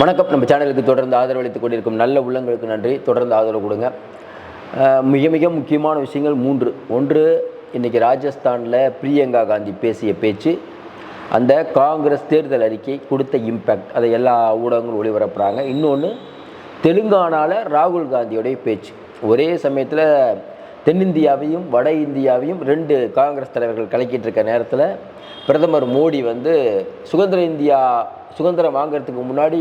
வணக்கம். நம்ம சேனலுக்கு தொடர்ந்து ஆதரவளித்துக் கொண்டிருக்கும் நல்ல உள்ளங்களுக்கு நன்றி. தொடர்ந்து ஆதரவு கொடுங்க. மிக மிக முக்கியமான விஷயங்கள் மூன்று. ஒன்று இன்றைக்கி ராஜஸ்தானில் பிரியங்கா காந்தி பேசிய பேச்சு அந்த காங்கிரஸ் தேர்தல் அறிக்கை கொடுத்த இம்பேக்ட் அதை எல்லா ஊடகங்களும் ஒளிபரப்புகிறாங்க இன்னொன்று தெலுங்கானாவில் ராகுல் காந்தியோடைய பேச்சு. ஒரே சமயத்தில் தென்னிந்தியாவையும் வட இந்தியாவையும் ரெண்டு காங்கிரஸ் தலைவர்கள் கலக்கிட்டு இருக்க நேரத்தில் பிரதமர் மோடி வந்து சுதந்திர இந்தியா சுதந்திரம் வாங்குறதுக்கு முன்னாடி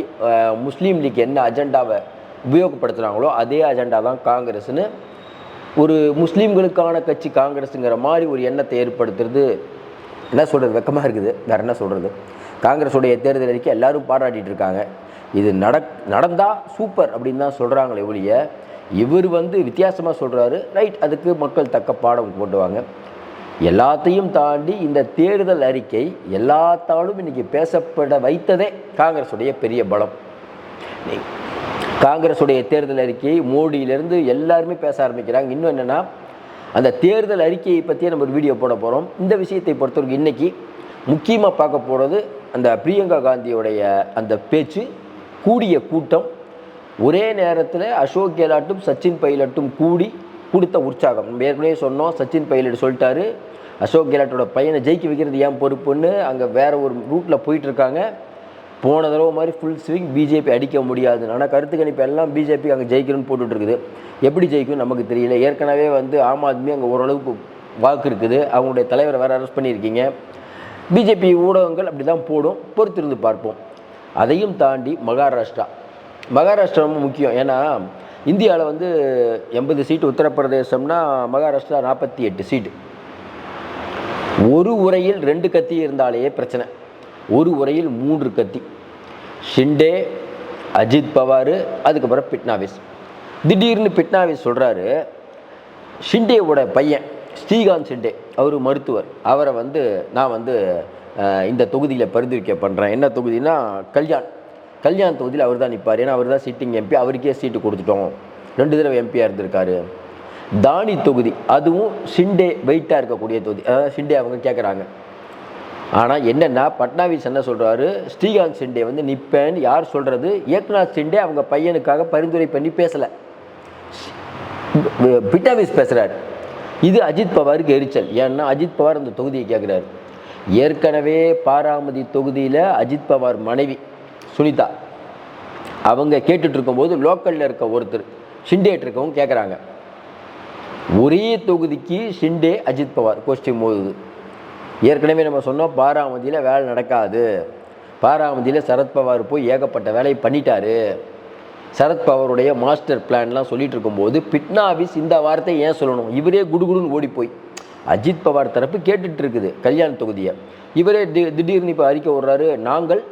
முஸ்லீம் லீக் என்ன அஜெண்டாவை உபயோகப்படுத்துகிறாங்களோ அதே அஜெண்டா தான் காங்கிரஸ்னு ஒரு முஸ்லீம்களுக்கான கட்சி காங்கிரஸுங்கிற மாதிரி ஒரு எண்ணத்தை ஏற்படுத்துறது. என்ன சொல்கிறது வெக்கமாக இருக்குது. வேறு என்ன சொல்கிறது காங்கிரஸுடைய தேர்தல் அறிக்கை எல்லாரும் பாராட்டிகிட்டு இருக்காங்க. இது நடக் நடந்தால் சூப்பர் அப்படின்னு தான் சொல்கிறாங்களே ஒழிய இவர் வந்து வித்தியாசமாக சொல்கிறாரு ரைட் அதுக்கு மக்கள் தக்க பாடம் போட்டுவாங்க எல்லாத்தையும் தாண்டி இந்த தேர்தல் அறிக்கை எல்லாத்தாலும் இன்றைக்கி பேசப்பட வைத்ததே காங்கிரஸுடைய பெரிய பலம். காங்கிரஸுடைய தேர்தல் அறிக்கையை மோடியிலேருந்து எல்லாருமே பேச ஆரம்பிக்கிறாங்க. இன்னும் என்னென்னா அந்த தேர்தல் அறிக்கையை பற்றியே நம்ம ஒரு வீடியோ போட போகிறோம் இந்த விஷயத்தை பொறுத்தவரைக்கும் இன்னைக்கு முக்கியமாக பார்க்க போகிறது அந்த பிரியங்கா காந்தியோடைய அந்த பேச்சு கூடிய கூட்டம் ஒரே நேரத்தில் அசோக் கெலாட்டும் சச்சின் பைலட்டும் கூடி கொடுத்த உற்சாகம். நம்ம ஏற்கனவே சொன்னோம் சச்சின் பைலட் சொல்லிட்டாரு அசோக் கெலாட்டோட பையனை ஜெயிக்க வைக்கிறது ஏன் பொறுப்புன்னு அங்கே வேற ஒரு ரூட்டில் போயிட்டுருக்காங்க போன தடவை மாதிரி ஃபுல் ஸ்விங் பிஜேபி அடிக்க முடியாது ஆனால் கருத்து கணிப்பு எல்லாம் பிஜேபி அங்கே ஜெயிக்கணும்னு போட்டுட்ருக்குது எப்படி ஜெயிக்கும் நமக்கு தெரியல. ஏற்கனவே வந்து ஆம் ஆத்மி அங்கே ஓரளவுக்கு வாக்கு இருக்குது. அவங்களுடைய தலைவரை வேறு அரெஸ்ட் பண்ணியிருக்கீங்க. பிஜேபி ஊடகங்கள் அப்படி தான் போடும். பொறுத்திருந்து பார்ப்போம். அதையும் தாண்டி மகாராஷ்டிரா. மகாராஷ்டிரா ரொம்ப முக்கியம். ஏன்னா இந்தியாவில் வந்து எண்பது சீட்டு உத்தரப்பிரதேசம்னா மகாராஷ்டிரா நாற்பத்தி எட்டு சீட்டு. ஒரு உரையில் ரெண்டு கத்தி இருந்தாலே பிரச்சனை. ஒரு உரையில் மூன்று கத்தி. ஷிண்டே அஜித் பவார் அதுக்கப்புறம் பிட்னாவிஸ். திடீர்னு பிட்னாவிஸ் சொல்கிறாரு ஷிண்டேவோட பையன் ஸ்ரீகாந்த் ஷிண்டே அவர் மருத்துவர். அவரை வந்து நான் வந்து இந்த தொகுதியில் பரிந்துரைக்க பண்ணுறேன் என்ன தொகுதினா கல்யாண். கல்யாண் தொகுதியில் அவர் தான் நிற்பார் ஏன்னா அவர் தான் சிட்டிங் எம்பி அவருக்கே சீட்டு கொடுத்துட்டோம். ரெண்டு தடவை எம்பியாக இருந்திருக்காரு. தானி தொகுதி அதுவும் ஷிண்டே வெயிட்டாக இருக்கக்கூடிய தொகுதி. அதாவது ஷிண்டே அவங்க கேட்குறாங்க ஆனால் என்னென்னா பட்னாவிஸ் என்ன சொல்கிறாரு ஸ்ரீகாந்த் சிண்டே வந்து நிற்பேன்னு யார் சொல்கிறது ஏக்நாத் சிண்டே அவங்க பையனுக்காக பரிந்துரை பண்ணி பேசலை. பிட்டாவிஸ் பேசுகிறார் இது அஜித் பவாருக்கு எரிச்சல். ஏன்னா அஜித் பவார் அந்த தொகுதியை கேட்குறாரு ஏற்கனவே பாராமதி தொகுதியில் அஜித் பவார் மனைவி சுனிதா. அவங்க கேட்டுட்டு இருக்கும்போது லோக்கலில் இருக்க ஒருத்தர் ஷிண்டேட் இருக்கவங்க கேட்குறாங்க ஒரே தொகுதிக்கு ஷிண்டே அஜித் பவார் கோஷ்டி மோதுது ஏற்கனவே நம்ம சொன்னோம் பாராமதியில் வேலை நடக்காது. பாராமதியில் சரத்பவார் போய் ஏகப்பட்ட வேலையை பண்ணிட்டாரு. சரத்பவாருடைய மாஸ்டர் பிளான்லாம் சொல்லிட்டு இருக்கும்போது பிட்னாவிஸ் இந்த வார்த்தை ஏன் சொல்லணும்? இவரே குடுகுடுன்னு ஓடி போய் அஜித் பவார் தரப்பு கேட்டுட்டு இருக்குது கல்யாண் தொகுதியை. இவரே தி- திடீர்னு இப்போ அறிக்கை விடுறாரு நாங்கள்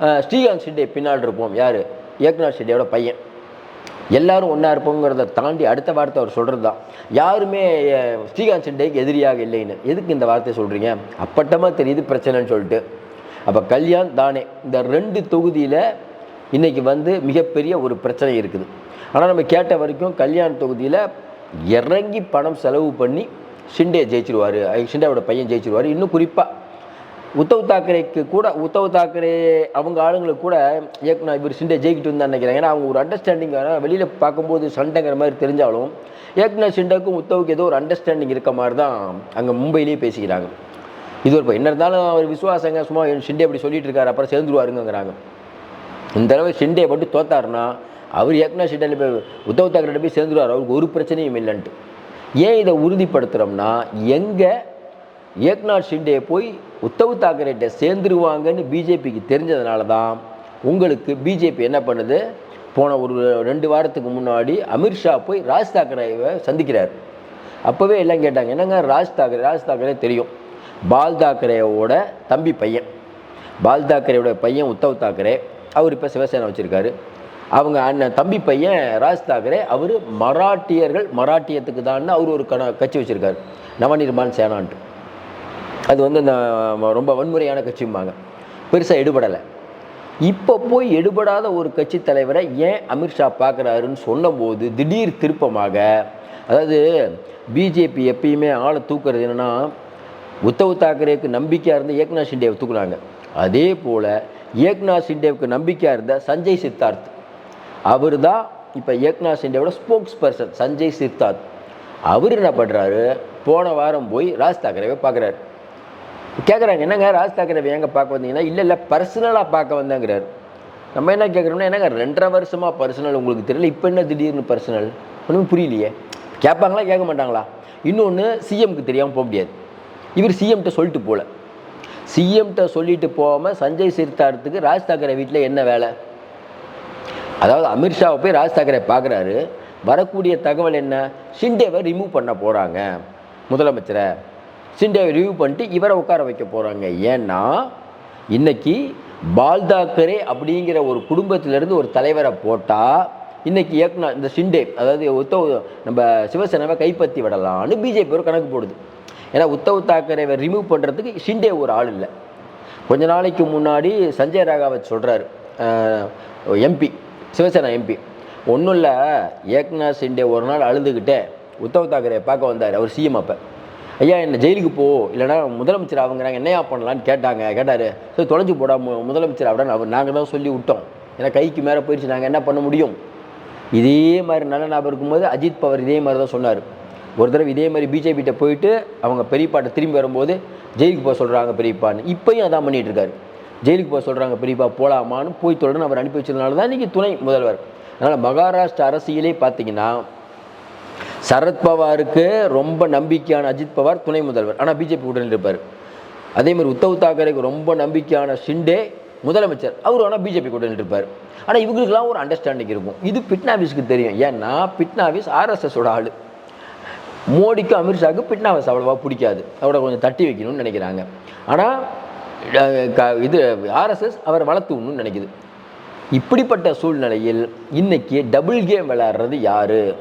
ஸ்ரீகாந்த் ஷிண்டே பின்னால் இருப்போம். யார்? ஏக்நாத் ஷெட்டியோட பையன். எல்லாரும் ஒன்றா இருப்போங்கிறத தாண்டி அடுத்த வார்த்தை அவர் சொல்கிறது தான் யாருமே ஸ்ரீகாந்த் ஷிண்டேக்கு எதிரியாக இல்லைன்னு எதுக்கு இந்த வார்த்தையை சொல்கிறீங்க அப்பட்டமாக தெரியுது பிரச்சனைன்னு சொல்லிட்டு. அப்போ கல்யாண் தானே இந்த ரெண்டு தொகுதியில் இன்றைக்கி வந்து மிகப்பெரிய ஒரு பிரச்சனை இருக்குது. ஆனால் நம்ம கேட்ட வரைக்கும் கல்யாண் தொகுதியில் இறங்கி பணம் செலவு பண்ணி ஷிண்டே ஜெயிச்சிருவார். ஷிண்டேவோட பையன் ஜெயிச்சிருவார். இன்னும் குறிப்பாக உத்தவ் தாக்கரேக்கு கூட உத்தவ் தாக்கரே அவங்க ஆளுங்களுக்கு கூட இயக்குனர் இவர் ஷிண்டே ஜெயிக்கிட்டு வந்தா நினைக்கிறேன். ஏன்னா அவங்க ஒரு அண்டர்ஸ்டாண்டிங் வெளியில் பார்க்கும்போது சண்டைங்கிற மாதிரி தெரிஞ்சாலும் இயக்குனர் ஷிண்டேக்கும் உத்தவுக்கு ஏதோ ஒரு அண்டர்ஸ்டாண்டிங் இருக்க மாதிரி தான் அங்கே மும்பையிலேயே பேசிக்கிறாங்க. இது ஒரு என்ன இருந்தாலும் அவர் விசுவாசங்க சும்மா ஷிண்டே அப்படி சொல்லிட்டு இருக்காரு அப்புறம் சேர்ந்துருவாருங்கிறாங்க இந்த தடவை ஷிண்டே மட்டும் தோத்தாருன்னா அவர் ஏக்நாத் ஷிண்டேல போய் உத்தவ் தாக்கரே போய் சேர்ந்துருவார். அவருக்கு ஒரு பிரச்சனையும் இல்லைன்ட்டு. ஏன் இதை உறுதிப்படுத்துகிறோம்னா எங்கே ஏக்நாத் ஷிண்டே போய் உத்தவ் தாக்கரேட்ட சேர்ந்துருவாங்கன்னு பிஜேபிக்கு தெரிஞ்சதுனால தான் உங்களுக்கு பிஜேபி என்ன பண்ணுது? போன ஒரு ரெண்டு வாரத்துக்கு முன்னாடி அமித்ஷா போய் ராஜ் தாக்கரேவை சந்திக்கிறார். அப்போவே எல்லாம் கேட்டாங்க என்னங்க ராஜ் தாக்கரே ராஜ் தாக்கரே தெரியும். பால் தாக்கரேவோட தம்பி பையன். பால் தாக்கரேவோட பையன் உத்தவ் தாக்கரே அவர் இப்போ சிவசேனா வச்சுருக்காரு. அவங்க அண்ணன் தம்பி பையன் ராஜ் தாக்கரே அவர் மராட்டியர்கள் மராட்டியத்துக்கு தான் அவர் ஒரு கண கட்சி வச்சுருக்கார். நவநிர்மான் சேனான்ட்டு. அது வந்து இந்த ரொம்ப வன்முறையான கட்சிம்பாங்க. பெருசாக எடுபடலை. இப்போ போய் எடுபடாத ஒரு கட்சி தலைவரை ஏன் அமித்ஷா பார்க்குறாருன்னு சொன்னபோது திடீர் திருப்பமாக அதாவது பிஜேபி எப்பயுமே ஆளை தூக்குறது என்னென்னா உத்தவ் தாக்கரேக்கு நம்பிக்கையாக இருந்த ஏக்நாத் ஷிண்டேவை தூக்குனாங்க. அதே போல் ஏக்நாத் ஷிண்டேவுக்கு நம்பிக்கையாக இருந்த சஞ்சய் சித்தார்த் அவர் தான் இப்போ ஏக்நாத் ஷிண்டேவோட ஸ்போக்ஸ் பர்சன் சஞ்சய் சித்தார்த் அவர் என்ன பண்ணுறாரு போன வாரம் போய் ராஜ் தாக்கரேவை பார்க்குறாரு கேட்குறாங்க என்னங்க ராஜ் தாக்கரேவை எங்கே பார்க்க வந்தீங்கன்னா? இல்லை இல்லை பர்சனலாக பார்க்க வந்தேங்கிறார். நம்ம என்ன கேட்குறோம்னா என்னங்க ரெண்டரை வருஷமாக பர்சனல் உங்களுக்கு தெரியல இப்போ என்ன திடீர்னு பர்சனல் ஒன்றும் புரியலையே. கேட்பாங்களா கேட்க மாட்டாங்களா? இன்னொன்று சிஎம்க்கு தெரியாமல் போக முடியாது. இவர் சிஎம்கிட்ட சொல்லிட்டு போகல சிஎம்கிட்ட சொல்லிட்டு போகாமல் சஞ்சய் சித்தார்த்துக்கு ராஜ் தாக்கரே வீட்டில் என்ன வேலை? அதாவது அமித்ஷாவை போய் ராஜ் தாக்கரே பார்க்குறாரு. வரக்கூடிய தகவல் என்ன? ஷிண்டேவை ரிமூவ் பண்ண போகிறாங்க முதலமைச்சரை. ஷிண்டேவை ரிமூவ் பண்ணிட்டு இவரை உட்கார வைக்க போகிறாங்க ஏன்னா இன்றைக்கி பால் தாக்கரே அப்படிங்கிற ஒரு குடும்பத்திலேருந்து ஒரு தலைவரை போட்டால் இன்றைக்கி ஏக்னா இந்த ஷிண்டே அதாவது உத்தவ் நம்ம சிவசேனாவை கைப்பற்றி விடலாம்னு பிஜேபி ஒரு கணக்கு போடுது. ஏன்னா உத்தவ் தாக்கரேவை ரிமூவ் பண்ணுறதுக்கு ஷிண்டே ஒரு ஆள் இல்லை. கொஞ்ச நாளைக்கு முன்னாடி சஞ்சய் ராகாவத் சொல்கிறார் எம்பி. சிவசேனா எம்பி ஒன்றும் இல்லை ஏக்நாத் சிண்டே ஒரு நாள் அழுதுகிட்டே உத்தவ் தாக்கரே பார்க்க வந்தார். அவர் சிஎம் அப்போ. ஐயா என்ன ஜெயிலுக்கு போ. இல்லைனா முதலமைச்சர் அவங்கிறாங்க என்னையா பண்ணலான்னு கேட்டாங்க. கேட்டார். சரி தொலைஞ்சு போடா. மு- முதலமைச்சர் அப்படின்னு அவர் நாங்கள் தான் சொல்லி விட்டோம். ஏன்னா கைக்கு மேலே போயிடுச்சு நாங்கள் என்ன பண்ண முடியும்? இதே மாதிரி நல்ல ஞாபகம் இருக்கும்போது அஜித் பவர் இதே மாதிரி தான் சொன்னார். ஒரு தடவை இதே மாதிரி பிஜேபிகிட்ட போயிட்டு அவங்க பெரியப்பாட்டை திரும்பி வரும்போது ஜெயிலுக்கு போக சொல்கிறாங்க பெரியப்பான்னு. இப்போயும் அதான் பண்ணிகிட்டு இருக்காரு. ஜெயிலுக்கு போக சொல்கிறாங்க பெரியப்பா போகலாமான்னு போய் தொடர்ந்து அவர் அனுப்பி வச்சதுனால தான் இன்றைக்கி துணை முதல்வர். அதனால் மகாராஷ்டிரா அரசியலே பார்த்தீங்கன்னா சரத்பவாருக்கு ரொம்ப நம்பிக்கையான அஜித் பவார் துணை முதல்வர். ஆனால் பிஜேபி கூட்டணியில் இருப்பார். அதே மாதிரி உத்தவ் தாக்கரேக்கு ரொம்ப நம்பிக்கையான ஷிண்டே முதலமைச்சர். அவர் ஆனால் பிஜேபி கூட்டணியில் இருப்பார். ஆனால் இவங்களுக்கெல்லாம் ஒரு அண்டர்ஸ்டாண்டிங் இருக்கும். இது பிட்னாவிஸ்க்கு தெரியும். ஏன்னா பிட்னாவிஸ் ஆர்எஸ்எஸோட ஆள். மோடிக்கும் அமித்ஷாவுக்கு பிட்னாவிஸ் அவ்வளோவா பிடிக்காது. அவரை கொஞ்சம் தட்டி வைக்கணும்னு நினைக்கிறாங்க. ஆனால் இது ஆர்எஸ்எஸ் அவரை வளர்த்து விடணும்னு நினைக்குது. இப்படிப்பட்ட சூழ்நிலையில் இன்னைக்கு டபுள் கேம் விளையாடுறது யாரு?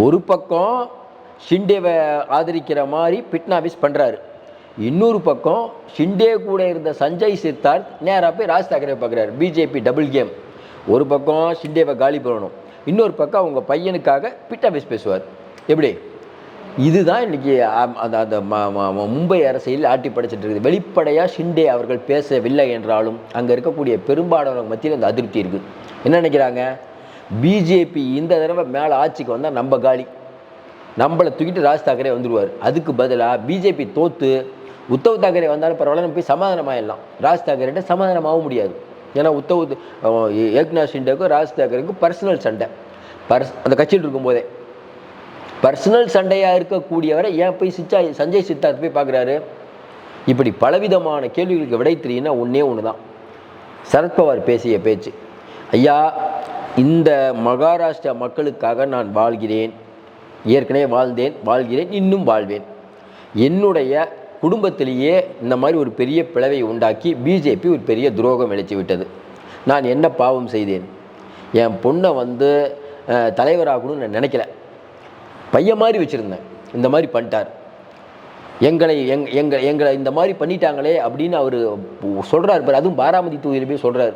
ஒரு பக்கம் ஷிண்டேவை ஆதரிக்கிற மாதிரி பிட்னாவிஸ் பண்ணுறாரு இன்னொரு பக்கம் ஷிண்டே கூட இருந்த சஞ்சய் சித்தார்த் நேராக போய் ராஜ் தாக்கரே பார்க்குறாரு பிஜேபி டபுள் கேம். ஒரு பக்கம் ஷிண்டேவை காலி பண்ணணும். இன்னொரு பக்கம் அவங்க பையனுக்காக பிட்னாவிஸ் பேசுவார். எப்படி? இதுதான் இன்னைக்கு அந்த அந்த மும்பை அரசியல் ஆட்டி படைச்சிட்டு இருக்குது. வெளிப்படையாக ஷிண்டே அவர்கள் பேசவில்லை என்றாலும் அங்கே இருக்கக்கூடிய பெரும்பாலான மத்தியில் அந்த அதிருப்தி இருக்குது என்ன நினைக்கிறாங்க? பிஜேபி இந்த தடவை மேலே ஆட்சிக்கு வந்தால் நம்ம காலி. நம்மளை தூக்கிட்டு ராஜ் தாக்கரே வந்துடுவார் அதுக்கு பதிலாக பிஜேபி தோற்று உத்தவ் தாக்கரே வந்தாலும் பரவாயில்ல நம்ம போய் சமாதானமாயிடலாம். ராஜ் தாக்கரேட்ட சமாதானமாக முடியாது. ஏன்னா உத்தவ் ஏக்நாத் ஷிண்டேக்கும் ராஜ் தாக்கரேக்கும் பர்சனல் சண்டை. பர்ஸ் அந்த கட்சியில் இருக்கும்போதே. பர்சனல் சண்டையாக இருக்கக்கூடியவரை ஏன் போய் சிச்சா சஞ்சய் சித்தார்த் போய் பார்க்குறாரு? இப்படி பலவிதமான கேள்விகளுக்கு விடை தெரியும்னா ஒன்றே ஒன்று தான் சரத்பவார் பேசிய பேச்சு. ஐயா இந்த மகாராஷ்டிரா மக்களுக்காக நான் வாழ்கிறேன். ஏற்கனவே வாழ்ந்தேன் வாழ்கிறேன் இன்னும் வாழ்வேன். என்னுடைய குடும்பத்திலேயே இந்த மாதிரி ஒரு பெரிய பிளவை உண்டாக்கி பிஜேபி ஒரு பெரிய துரோகம் இழைச்சி விட்டது. நான் என்ன பாவம் செய்தேன்? என் பொண்ணை வந்து தலைவராகணும்னு நான் நினைக்கல. பையன் மாதிரி வச்சுருந்தேன். இந்த மாதிரி பண்ணிட்டார். எங்களை எங் எங்கள் எங்களை இந்த மாதிரி பண்ணிட்டாங்களே அப்படின்னு அவர் சொல்கிறார் பார். அதுவும் பாராமதி தொகுதியில் போய் சொல்கிறார்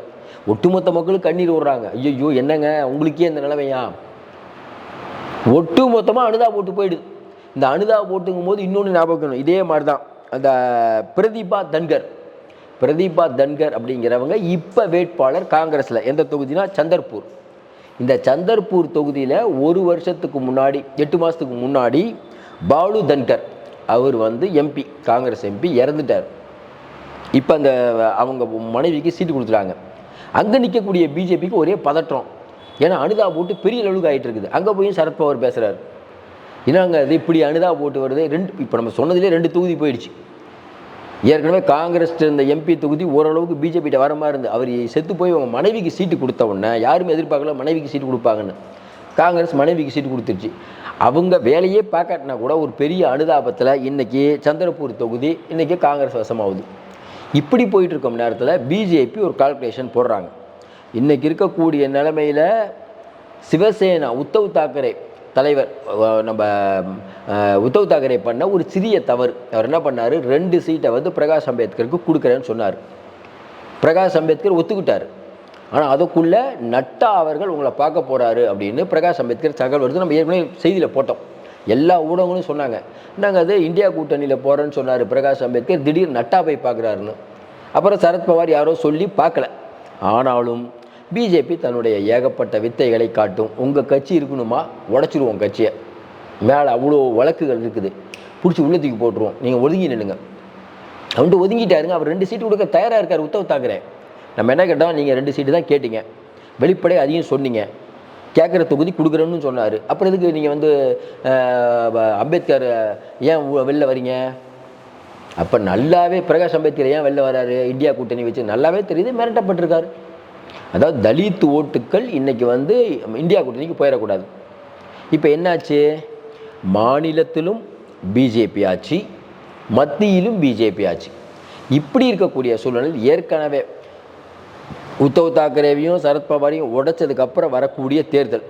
ஒட்டுமொத்த மக்களும் கண்ணீர் விடுறாங்க ஐயோ என்னங்க? உங்களுக்கே இந்த நிலைமையா? ஒட்டு மொத்தமாக அனுதா போட்டு போயிடுது. இந்த அனுதா போட்டுங்கும் போது இன்னொன்று ஞாபகம் இதே மாதிரி தான் அந்த பிரதீபா தன்கர். பிரதீபா தன்கர் அப்படிங்கிறவங்க இப்போ வேட்பாளர் காங்கிரஸில். எந்த தொகுதினா? சந்தர்பூர். இந்த சந்தர்பூர் தொகுதியில் ஒரு வருஷத்துக்கு முன்னாடி எட்டு மாதத்துக்கு முன்னாடி பாலு தன்கர் அவர் வந்து எம்பி காங்கிரஸ் எம்பி இறந்துட்டார். இப்போ அந்த அவங்க மனைவிக்கு சீட்டு கொடுத்துட்டாங்க. அங்கே நிற்கக்கூடிய பிஜேபிக்கு ஒரே பதற்றம். ஏன்னா அனுதா போட்டு பெரிய அளவுக்கு ஆகிட்டு இருக்குது. அங்கே போய் சரத்பவார் பேசுகிறார் என்னங்க அது இப்படி அனுதா போட்டு வருது? ரெண்டு இப்போ நம்ம சொன்னதுலேயே ரெண்டு தொகுதி போயிடுச்சு. ஏற்கனவே காங்கிரஸ் இருந்த எம்பி தொகுதி ஓரளவுக்கு பிஜேபிகிட்ட வர மாதிரி இருந்து அவர் செத்து போய் அவங்க மனைவிக்கு சீட்டு கொடுத்த உடனே யாருமே எதிர்பார்க்கல மனைவிக்கு சீட்டு கொடுப்பாங்கன்னு. காங்கிரஸ் மனைவிக்கு சீட்டு கொடுத்துருச்சு. அவங்க வேலையே பார்க்காட்டினா கூட ஒரு பெரிய அனுதாபத்தில் இன்றைக்கி சந்திரபூர் தொகுதி இன்றைக்கி காங்கிரஸ் வசமாகுது. இப்படி போயிட்டு இருக்கும் நேரத்தில் பிஜேபி ஒரு கால்குலேஷன் போடுறாங்க. இன்றைக்கி இருக்கக்கூடிய நிலைமையில் சிவசேனா உத்தவ் தாக்கரே தலைவர் நம்ம உத்தவ் தாக்கரே பண்ண ஒரு சிறிய தவறு. அவர் என்ன பண்ணார்? ரெண்டு சீட்டை வந்து பிரகாஷ் அம்பேத்கருக்கு கொடுக்குறேன்னு சொன்னார். பிரகாஷ் அம்பேத்கர் ஒத்துக்கிட்டார். ஆனால் அதுக்குள்ளே நட்டா அவர்கள் உங்களை பார்க்க போகிறாரு அப்படின்னு பிரகாஷ் அம்பேத்கர் தகவல் வருது நம்ம ஏற்கனவே செய்தியில் போட்டோம். எல்லா ஊடகங்களும் சொன்னாங்க. நாங்கள் அது இந்தியா கூட்டணியில் போகிறேன்னு சொன்னார் பிரகாஷ் அம்பேத்கர். திடீர் நட்டா போய் பார்க்குறாருன்னு. அப்புறம் சரத்பவார் யாரோ சொல்லி பார்க்கல. ஆனாலும் பிஜேபி தன்னுடைய ஏகப்பட்ட வித்தைகளை காட்டும். உங்கள் கட்சி இருக்கணுமா? உடச்சிருவோம் கட்சியை. மேலே அவ்வளோ வழக்குகள் இருக்குது. பிடிச்சி உள்ளத்துக்கு போட்டுருவோம். நீங்கள் ஒதுங்கி நில்லுங்க. அவன்ட்டு ஒதுங்கிட்டாருங்க. அவர் ரெண்டு சீட்டு கொடுக்க தயாராக இருக்கார் உத்தவ் தாக்கரே. நம்ம என்ன கேட்டோம்? நீங்கள் ரெண்டு சீட்டு தான் கேட்டீங்க. வெளிப்படையை அதிகம் சொன்னீங்க. கேட்குற தொகுதி கொடுக்குறேன்னு சொன்னார். அப்புறம் எதுக்கு நீங்கள் வந்து அம்பேத்கர் ஏன் வெளில வரீங்க? அப்போ நல்லாவே பிரகாஷ் அம்பேத்கர் ஏன் வெளில வராரு? இந்தியா கூட்டணி வச்சு நல்லாவே தெரியுது மிரட்டப்பட்டிருக்காரு. அதாவது தலித் ஓட்டுக்கள் இன்றைக்கி வந்து இந்தியா கூட்டணிக்கு போயிடக்கூடாது. இப்போ என்னாச்சு? மாநிலத்திலும் பிஜேபி ஆட்சி மத்தியிலும் பிஜேபி ஆட்சி. இப்படி இருக்கக்கூடிய சூழ்நிலையில் ஏற்கனவே உத்தவ் தாக்கரேவையும் சரத்பவாரையும் உடைச்சதுக்கப்புறம் வரக்கூடிய தேர்தல்.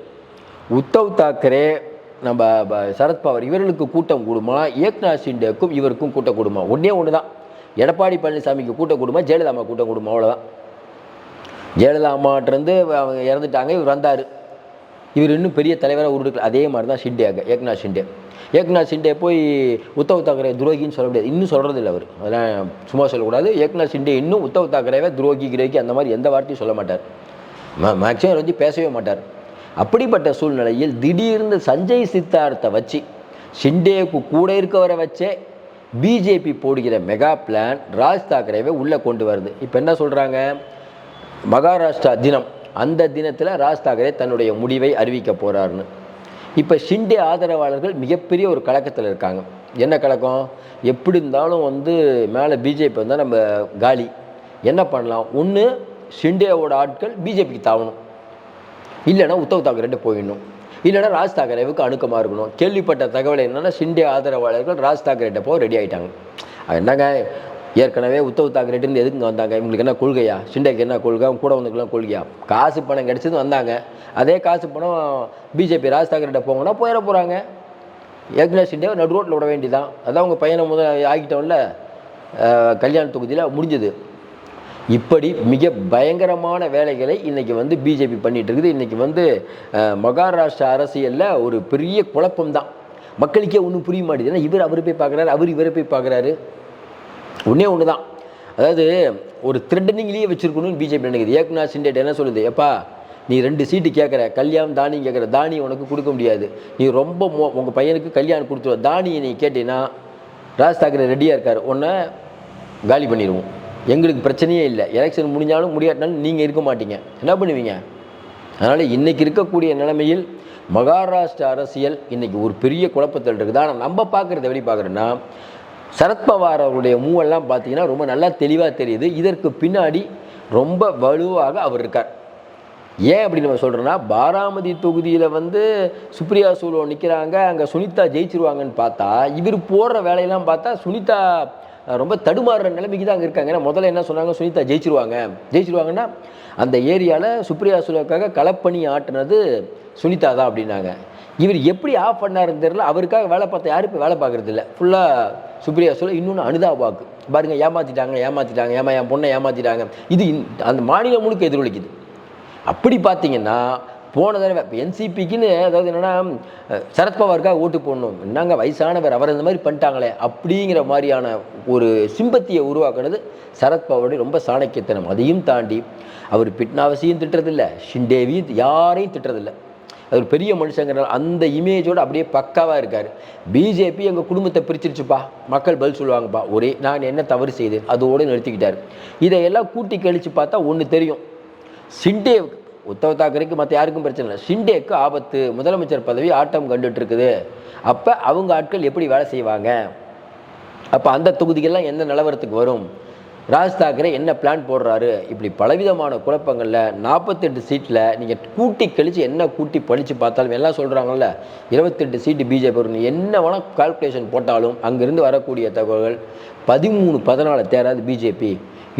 உத்தவ் தாக்கரே நம்ம ப- சரத்பவார் இவர்களுக்கு கூட்டம் கூடுமா? ஏக்நாத் ஷிண்டேக்கும் இவருக்கும் கூட்டம் கூடுமா? ஒன்றே ஒன்று தான் எடப்பாடி பழனிசாமிக்கு கூட்டம் கூடுமா? ஜெயலலிதா கூட்டம் கூடுமா? அவ்வளோதான் ஜெயலலிதா அம்மாட்டிருந்து அவங்க இறந்துட்டாங்க இவர் வந்தார். இவர் இன்னும் பெரிய தலைவராக உருடுக்கல அதே மாதிரி தான் ஷிண்டேங்க ஏக்நாத் ஷிண்டே. ஏக்நாத் ஷிண்டே போய் உத்தவ் தாக்கரே துரோகின்னு சொல்ல முடியாது. இன்னும் சொல்கிறது இல்லை அவர். அதெல்லாம் சும்மா சொல்லக்கூடாது. ஏக்நாத் ஷிண்டே இன்னும் உத்தவ் தாக்கரேவை துரோகி கிரோகி அந்த மாதிரி எந்த வார்த்தையும் சொல்ல மாட்டார். மேக்ஸிமம் வந்து பேசவே மாட்டார். அப்படிப்பட்ட சூழ்நிலையில் திடீர்னு சஞ்சய் சித்தார்த்தை வச்சு ஷிண்டேக்கு கூட இருக்கவரை வச்சே பிஜேபி போடுகிற மெகா பிளான் ராஜ் தாக்கரேவை உள்ளே கொண்டு வருது. இப்போ என்ன சொல்கிறாங்க மகாராஷ்டிரா தினம் அந்த தினத்தில் ராஜ் தாக்கரே தன்னுடைய முடிவை அறிவிக்க போகிறாருன்னு இப்போ ஷிண்டே ஆதரவாளர்கள் மிகப்பெரிய ஒரு கலக்கத்தில் இருக்காங்க. என்ன கலக்கம்? எப்படி இருந்தாலும் வந்து மேலே பிஜேபி வந்தால் நம்ம காலி. என்ன பண்ணலாம்? ஒன்று ஷிண்டேவோட ஆட்கள் பிஜேபிக்கு தாவணும். இல்லைன்னா உத்தவ் தாக்கரேட்ட போயிடணும். இல்லைன்னா ராஜ் தாக்கரேவுக்கு அணுக்கமாக இருக்கணும். கேள்விப்பட்ட தகவல் என்னென்னா ஷிண்டே ஆதரவாளர்கள் ராஜ் தாக்கரேட்ட போக ரெடி ஆகிட்டாங்க என்னங்க? ஏற்கனவே உத்தவ் தாக்கரேட்டிருந்து எதுக்கு இங்கே வந்தாங்க? இவங்களுக்கு என்ன கொள்கையா? ஷிண்டேக்கு என்ன கொள்கை? அவங்க கூட வந்துக்கலாம் கொள்கையா? காசு பணம் கிடைச்சது வந்தாங்க. அதே காசு பணம் பிஜேபி ராஜ் தாக்கரேட்ட போங்கன்னா போயிட போகிறாங்க ஏற்கனவே ஷிண்டே நடு ரோட்டில் விட வேண்டியதான் அதான் அவங்க பையனை முதல் ஆகிட்டோம்ல கல்யாண தொகுதியில் முடிஞ்சது. இப்படி மிக பயங்கரமான வேலைகளை இன்றைக்கி வந்து பிஜேபி பண்ணிகிட்டு இருக்குது. இன்றைக்கி வந்து மகாராஷ்டிரா அரசியலில் ஒரு பெரிய குழப்பம் தான் மக்களுக்கே ஒன்றும் புரிய மாட்டேது ஏன்னா இவர் அவர் போய் பார்க்குறாரு அவர் இவரை போய் பார்க்குறாரு. ஒன்றே ஒன்று தான் அதாவது ஒரு த்ரெட்டனிங்லேயே வச்சிருக்கணும்னு பிஜேபி நினைக்குது. ஏக்நாத் சிண்டேட் என்ன சொல்லுது? எப்பா நீ ரெண்டு சீட்டு கேட்குற கல்யாணம் தானியம் கேட்குற தானியம் உனக்கு கொடுக்க முடியாது. நீ ரொம்ப மோ உங்கள் பையனுக்கு கல்யாணம் கொடுத்துருவ தானியை நீ கேட்டீங்கன்னா ராஜ் தாக்கரே ரெடியாக இருக்கார். உன்னை காலி பண்ணிடுவோம். எங்களுக்கு பிரச்சனையே இல்லை. எலெக்ஷன் முடிஞ்சாலும் முடியாட்டினாலும் நீங்கள் இருக்க மாட்டீங்க. என்ன பண்ணுவீங்க? அதனால் இன்றைக்கி இருக்கக்கூடிய நிலைமையில் மகாராஷ்டிரா அரசியல் இன்றைக்கி ஒரு பெரிய குழப்பத்தில் இருக்குது. ஆனால் நம்ம பார்க்குறது எப்படி பார்க்குறோன்னா சரத்பவார் அவருடைய மூவெல்லாம் பார்த்தீங்கன்னா ரொம்ப நல்லா தெளிவாக தெரியுது. இதற்கு பின்னாடி ரொம்ப வலுவாக அவர் இருக்கார். ஏன் அப்படி நம்ம சொல்கிறோன்னா பாராமதி தொகுதியில் வந்து சுப்ரியா சூலோ நிற்கிறாங்க அங்கே சுனிதா ஜெயிச்சிருவாங்கன்னு பார்த்தா இவர் போடுற வேலையெல்லாம் பார்த்தா சுனிதா ரொம்ப தடுமாறுற நிலைமைக்கு தான் அங்கே இருக்காங்க. ஏன்னா முதல்ல என்ன சொன்னாங்க? சுனிதா ஜெயிச்சிருவாங்க. ஜெயிச்சிருவாங்கன்னா அந்த ஏரியாவில் சுப்ரியா சூலோக்காக களப்பணி ஆட்டினது சுனிதா தான் அப்படின்னாங்க. இவர் எப்படி ஆஃப் பண்ணாருன்னு தெரியல. அவருக்காக வேலை பார்த்த யாரும் இப்போ வேலை பார்க்குறது இல்லை. ஃபுல்லாக சுப்ரியா சொல்ல இன்னொன்று அனுதா வாக்கு. பாருங்க ஏமாற்றிட்டாங்க ஏமாற்றிட்டாங்க ஏமா என் பொண்ணை ஏமாற்றிட்டாங்க இது அந்த மாநிலம் முழுக்க எதிரொலிக்குது. அப்படி பார்த்தீங்கன்னா போன தடவை இப்போ என்சிபிக்குன்னு அதாவது என்னென்னா சரத்பவாருக்காக ஓட்டு போடணும். என்னங்க வயசானவர் அவர் இந்த மாதிரி பண்ணிட்டாங்களே அப்படிங்கிற மாதிரியான ஒரு சிம்பத்தியை உருவாக்குனது சரத்பவாருடைய ரொம்ப சாணக்கியத்தனம். அதையும் தாண்டி அவர் பிட்னாவசியும் திட்டுறதில்ல ஷிண்டேவியும் யாரையும் திட்டுறதில்ல. அவர் பெரிய மனுஷங்கிறனால அந்த இமேஜோடு அப்படியே பக்காவாக இருக்கார். பிஜேபி எங்கள் குடும்பத்தை பிரிச்சிருச்சுப்பா. மக்கள் பதில் சொல்லுவாங்கப்பா. ஒரே நான் என்ன தவறு செய்தேன்? அதோடு நிறுத்திக்கிட்டார். இதையெல்லாம் கூட்டி கழித்து பார்த்தா ஒன்று தெரியும். சிண்டேவுக்கு உத்தவ் தாக்கரேக்கு மற்ற யாருக்கும் பிரச்சனை இல்லை. ஷிண்டேக்கு ஆபத்து. முதலமைச்சர் பதவி ஆட்டம் கண்டுட்டு இருக்குது அப்போ அவங்க ஆட்கள் எப்படி வேலை செய்வாங்க? அப்போ அந்த தொகுதிகள்லாம் எந்த நிலவரத்துக்கு வரும்? ராஜ் தாக்கரே என்ன பிளான் போடுறாரு? இப்படி பலவிதமான குழப்பங்களில் நாற்பத்தெட்டு சீட்டில் நீங்கள் கூட்டி கழித்து என்ன கூட்டி படித்து பார்த்தாலும் எல்லாம் சொல்கிறாங்கல்ல இருபத்தெட்டு சீட்டு பிஜேபி வரும் என்ன வேணால் கால்குலேஷன் போட்டாலும் அங்கேருந்து வரக்கூடிய தகவல்கள் பதிமூணு பதினாலு தேராது பிஜேபி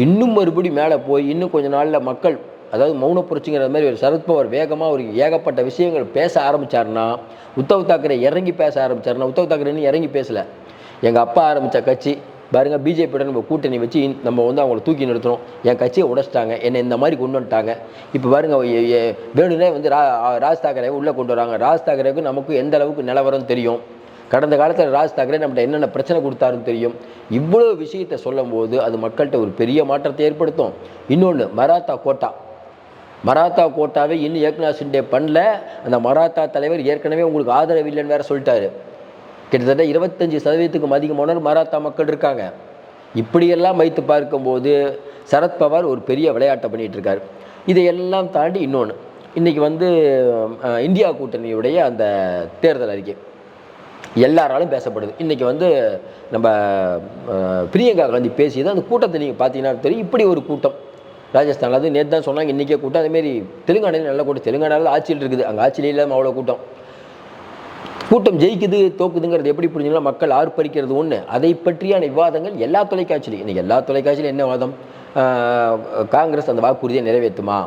இன்னும் மறுபடி மேலே போய் இன்னும் கொஞ்ச நாளில் மக்கள் அதாவது மௌன புரட்சிங்கிற மாதிரி ஒரு சரத்பவர் வேகமாக ஒரு ஏகப்பட்ட விஷயங்கள் பேச ஆரம்பிச்சாருன்னா உத்தவ் தாக்கரே இறங்கி பேச ஆரம்பிச்சாருன்னா உத்தவ் தாக்கரே இன்னும் இறங்கி பேசலை. எங்கள் அப்பா ஆரம்பித்த கட்சி பாருங்க பிஜேபியோட நம்ம கூட்டணி வச்சு நம்ம வந்து அவங்கள தூக்கி நிறுத்தணும். என் கட்சியை உடைச்சிட்டாங்க. என்னை இந்த மாதிரி கொண்டு வந்துட்டாங்க. இப்போ பாருங்க வேணுனே வந்து ரா ராஜ் தாக்கரே உள்ளே கொண்டு வராங்க. ராஜ் தாக்கரேவுக்கு நமக்கு எந்த அளவுக்கு நிலவரம் தெரியும்? கடந்த காலத்தில் ராஜ் தாக்கரே நம்மகிட்ட என்னென்ன பிரச்சனை கொடுத்தாருன்னு தெரியும்? இவ்வளோ விஷயத்தை சொல்லும்போது அது மக்கள்கிட்ட ஒரு பெரிய மாற்றத்தை ஏற்படுத்தும். இன்னொன்று மராத்தா கோட்டா. மராத்தா கோட்டாவை இன்னும் ஏக்நாத் சிண்டே பண்ணல. அந்த மராத்தா தலைவர் ஏற்கனவே உங்களுக்கு ஆதரவு இல்லைன்னு வேற சொல்லிட்டாரு. கிட்டத்தட்ட இருபத்தஞ்சி சதவீதத்துக்கும் அதிகமானவர் மராத்தா மக்கள் இருக்காங்க. இப்படியெல்லாம் வைத்து பார்க்கும்போது சரத்பவார் ஒரு பெரிய விளையாட்டை பண்ணிகிட்டு இருக்கார் இதையெல்லாம் தாண்டி இன்னொன்று இன்றைக்கி வந்து இந்தியா கூட்டணியுடைய அந்த தேர்தல் அறிக்கை. எல்லாராலும் பேசப்படுது. இன்றைக்கி வந்து நம்ம பிரியங்கா காந்தி பேசியது அந்த கூட்டத்தை நீங்கள் பார்த்தீங்கன்னா தெரியும். இப்படி ஒரு கூட்டம். ராஜஸ்தானில் அது நேற்று தான் சொன்னாங்க இன்றைக்கே கூட்டம். அதேமாரி தெலுங்கானாவில் நல்ல கூட்டம். தெலுங்கானாவில் ஆட்சியில் இருக்குது. அங்கே ஆட்சியில் இல்லாமல் அவ்வளோ கூட்டம். கூட்டம் ஜெயிக்குது தோக்குதுங்கிறது எப்படி புரிஞ்சுக்கலாம் மக்கள் ஆர்ப்பரிக்கிறது ஒன்று அதை பற்றியான விவாதங்கள் எல்லா தொலைக்காட்சியிலையும். இன்னைக்கு எல்லா தொலைக்காட்சியிலும் என்ன வாதம் காங்கிரஸ் அந்த வாக்குறுதியை நிறைவேற்றுமா?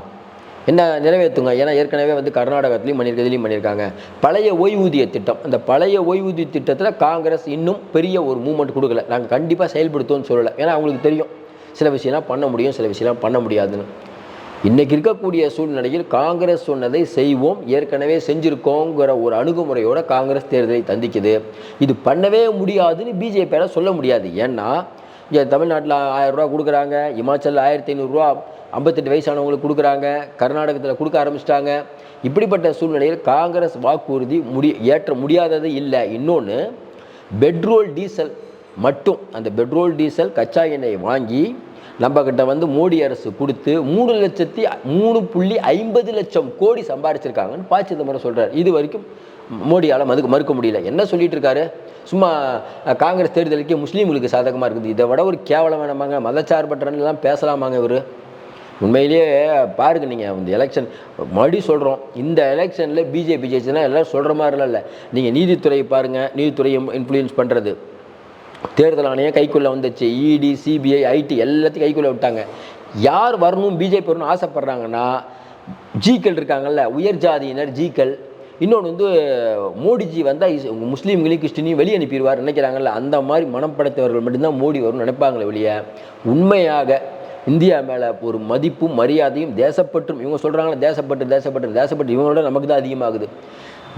என்ன நிறைவேற்றுங்க? ஏன்னா ஏற்கனவே வந்து கர்நாடகத்துலையும் பண்ணியிருக்க பண்ணியிருக்காங்க. பழைய ஓய்வூதிய திட்டம். அந்த பழைய ஓய்வூதிய திட்டத்தில் காங்கிரஸ் இன்னும் பெரிய ஒரு மூமெண்ட் கொடுக்கல. நாங்கள் கண்டிப்பாக செயல்படுத்துவோம்னு சொல்லலை. ஏன்னா அவங்களுக்கு தெரியும். சில விஷயம்லாம் பண்ண முடியும் சில விஷயம்லாம் பண்ண முடியாதுன்னு. இன்றைக்கி இருக்கக்கூடிய சூழ்நிலையில் காங்கிரஸ் சொன்னதை செய்வோம் ஏற்கனவே செஞ்சுருக்கோங்கிற ஒரு அணுகுமுறையோட காங்கிரஸ் தேர்தலை தந்திக்குது. இது பண்ணவே முடியாதுன்னு பிஜேபியால் சொல்ல முடியாது. ஏன்னா இங்கே தமிழ்நாட்டில் ஆயிரம் கொடுக்குறாங்க இமாச்சலில் ஆயிரத்தி ஐநூறுரூவா ஐம்பத்தெட்டு வயசானவங்களுக்கு கொடுக்குறாங்க கர்நாடகத்தில் கொடுக்க ஆரம்பிச்சிட்டாங்க. இப்படிப்பட்ட சூழ்நிலையில் காங்கிரஸ் வாக்குறுதி முடி ஏற்ற முடியாதது இல்லை. இன்னொன்று பெட்ரோல் டீசல் மட்டும் அந்த பெட்ரோல் டீசல் கச்சா எண்ணெயை வாங்கி நம்ம கிட்ட வந்து மோடி அரசு கொடுத்து மூணு லட்சத்தி மூணு புள்ளி ஐம்பது லட்சம் கோடி சம்பாரிச்சிருக்காங்கன்னு ப சிதம்பரம் சொல்கிறார் இது வரைக்கும் மோடியால் மதுக்கு மறுக்க முடியல. என்ன சொல்லிட்டு இருக்காரு? சும்மா காங்கிரஸ் தேர்தலுக்கே முஸ்லீம்களுக்கு சாதகமாக இருக்குது. இதை விட ஒரு கேவலம் வேணாமாங்க பேசலாமாங்க இவர்? உண்மையிலேயே பாருங்க நீங்கள் இந்த எலெக்ஷன் மறுபடியும் சொல்கிறோம் இந்த எலெக்ஷனில் பிஜேபி ஜெயிச்சுன்னா எல்லோரும் சொல்கிற மாதிரிலாம் இல்லை. நீங்கள் நீதித்துறையை பாருங்கள் நீதித்துறையை இன்ஃப்ளூயன்ஸ் பண்ணுறது தேர்தல் ஆணையம் கைக்குள்ளே வந்துச்சு. இடி சிபிஐ ஐடி எல்லாத்தையும் கைக்குள்ளே விட்டாங்க. யார் வரணும் பிஜேபி வரணும் ஆசைப்பட்றாங்கன்னா ஜீக்கள் இருக்காங்கல்ல உயர் ஜாதியினர் ஜீக்கள் இன்னொன்று வந்து மோடிஜி வந்தால் முஸ்லீம்களையும் கிறிஸ்டினையும் வெளியே அனுப்பிடுவார் நினைக்கிறாங்கல்ல அந்த மாதிரி மனம் படைத்தவர்கள் மட்டும்தான் மோடி வரும்னு நினைப்பாங்களே வெளியே உண்மையாக இந்தியா மேலே ஒரு மதிப்பும் மரியாதையும் தேசப்பற்றும் இவங்க சொல்கிறாங்களே தேசப்பட்டு தேசப்பட்டு தேசப்பட்டு இவங்களோட நமக்கு தான் அதிகமாகுது.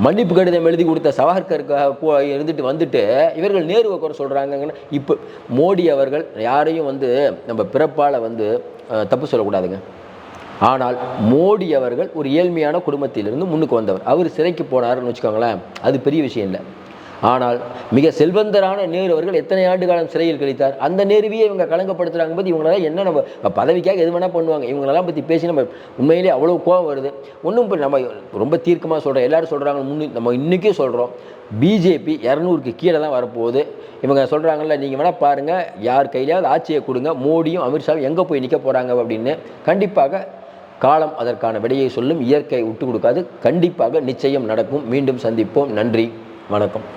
மன்னிப்பு கடிதம் எழுதி கொடுத்த சவர்கருக்கு போ இருந்துட்டு வந்துட்டு இவர்கள் நேருவை குறை சொல்கிறாங்கன்னு இப்போ மோடி அவர்கள் யாரையும் வந்து நம்ம பிறப்பால் வந்து தப்பு சொல்லக்கூடாதுங்க. ஆனால் மோடி அவர்கள் ஒரு ஏழ்மையான குடும்பத்திலிருந்து முன்னுக்கு வந்தவர். அவர் சிறைக்கு போனாருன்னு வச்சுக்கோங்களேன். அது பெரிய விஷயம் இல்லை. ஆனால் மிக செல்வந்தரான நேரு அவர்கள் எத்தனை ஆண்டு காலம் சிறையில் கழித்தார்? அந்த நேருவியை இவங்க கலங்கப்படுத்துகிறாங்க பற்றி இவங்களால என்ன நம்ம பதவிக்காக எது வேணால் பண்ணுவாங்க. இவங்களெல்லாம் பற்றி பேசி நம்ம உண்மையிலேயே அவ்வளோ கோவம் வருது. ஒன்றும் இப்போ நம்ம ரொம்ப தீர்க்கமாக சொல்கிறோம் எல்லாரும் சொல்கிறாங்க முன்னு நம்ம இன்றைக்கும் சொல்கிறோம் பிஜேபி இரநூறுக்கு கீழே தான் வரப்போகுது. இவங்க சொல்கிறாங்கல்ல நீங்கள் வேணால் பாருங்கள் யார் கையிலையாவது ஆட்சியை கொடுங்க. மோடியும் அமித்ஷாவும் எங்கே போய் நிற்க போகிறாங்க அப்படின்னு கண்டிப்பாக காலம் அதற்கான விடையை சொல்லும். இயற்கை விட்டு கொடுக்காது. கண்டிப்பாக நிச்சயம் நடக்கும். மீண்டும் சந்திப்போம். நன்றி. வணக்கம்.